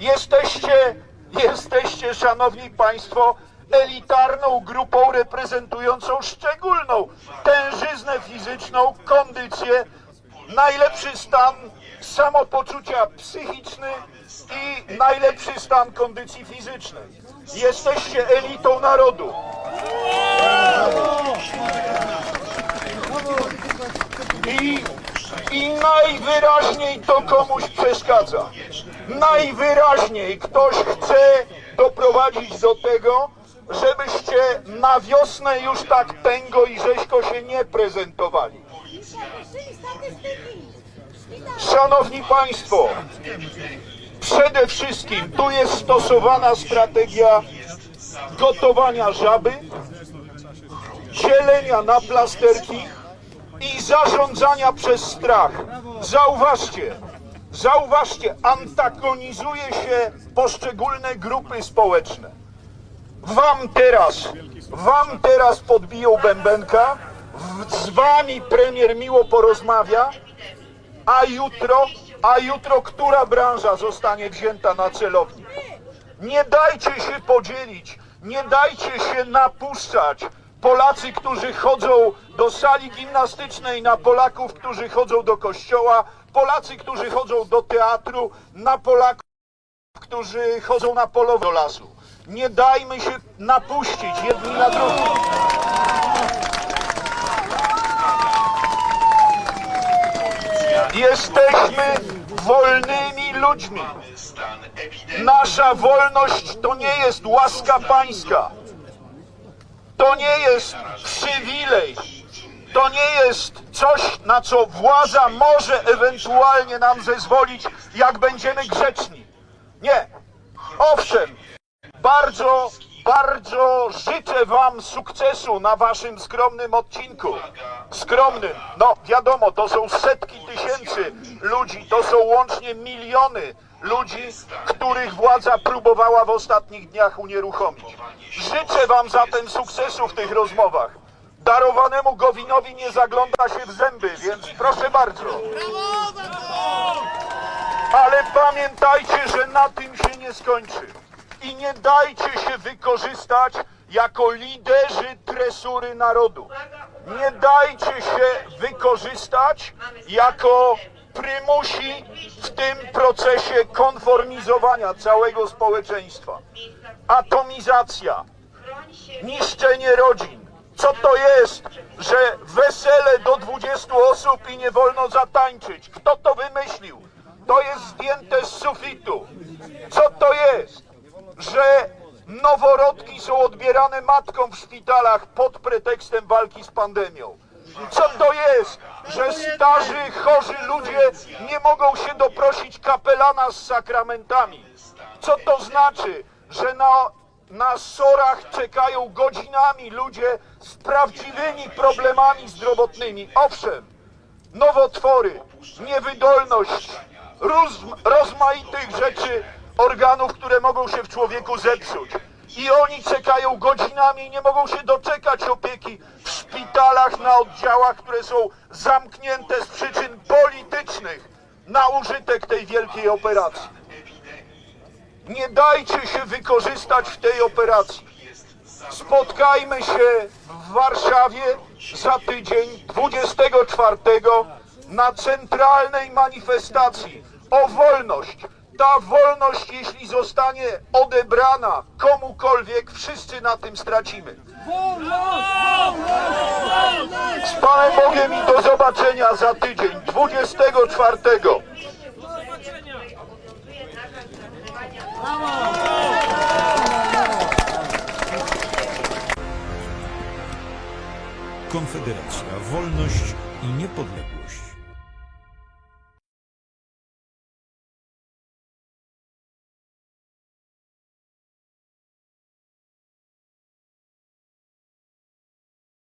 Jesteście, jesteście, szanowni państwo, elitarną grupą reprezentującą szczególną tężyznę fizyczną, kondycję, najlepszy stan samopoczucia psychiczny i najlepszy stan kondycji fizycznej. Jesteście elitą narodu. I, I najwyraźniej to komuś przeszkadza. Najwyraźniej ktoś chce doprowadzić do tego, żebyście na wiosnę już tak tęgo i rzeźko się nie prezentowali. Szanowni Państwo, przede wszystkim tu jest stosowana strategia gotowania żaby, dzielenia na plasterki i zarządzania przez strach. Zauważcie, zauważcie, antagonizuje się poszczególne grupy społeczne. Wam teraz, wam teraz podbiją bębenka, z wami premier miło porozmawia, a jutro, a jutro która branża zostanie wzięta na celownik? Nie dajcie się podzielić, nie dajcie się napuszczać. Polacy, którzy chodzą do sali gimnastycznej, na Polaków, którzy chodzą do kościoła, Polacy, którzy chodzą do teatru, na Polaków, którzy chodzą na polowanie do lasu. Nie dajmy się napuścić jedni na drugich. Jesteśmy wolnymi ludźmi. Nasza wolność to nie jest łaska pańska. To nie jest przywilej. To nie jest coś, na co władza może ewentualnie nam zezwolić, jak będziemy grzeczni. Nie. Owszem, bardzo, bardzo życzę Wam sukcesu na Waszym skromnym odcinku. Skromnym. No wiadomo, to są setki tysięcy ludzi, to są łącznie miliony ludzi, których władza próbowała w ostatnich dniach unieruchomić. Życzę Wam zatem sukcesu w tych rozmowach. Darowanemu Gowinowi nie zagląda się w zęby, więc proszę bardzo. Ale pamiętajcie, że na tym się nie skończy. I nie dajcie się wykorzystać jako liderzy tresury narodu. Nie dajcie się wykorzystać jako prymusi w tym procesie konformizowania całego społeczeństwa. Atomizacja, niszczenie rodzin. Co to jest, że wesele do 20 osób i nie wolno zatańczyć? Kto to wymyślił? To jest zdjęte z sufitu. Co to jest, że noworodki są odbierane matkom w szpitalach pod pretekstem walki z pandemią? Co to jest, że starzy, chorzy ludzie nie mogą się doprosić kapelana z sakramentami? Co to znaczy, że na, na sorach czekają godzinami ludzie z prawdziwymi problemami zdrowotnymi? Owszem, nowotwory, niewydolność, roz, rozmaitych rzeczy, organów, które mogą się w człowieku zepsuć. I oni czekają godzinami i nie mogą się doczekać opieki w szpitalach, na oddziałach, które są zamknięte z przyczyn politycznych na użytek tej wielkiej operacji. Nie dajcie się wykorzystać w tej operacji. Spotkajmy się w Warszawie za tydzień 24 na centralnej manifestacji o wolność. Ta wolność, jeśli zostanie odebrana komukolwiek, wszyscy na tym stracimy. Z Panem Bogiem i do zobaczenia za tydzień 24. Konfederacja, wolność i niepodległość.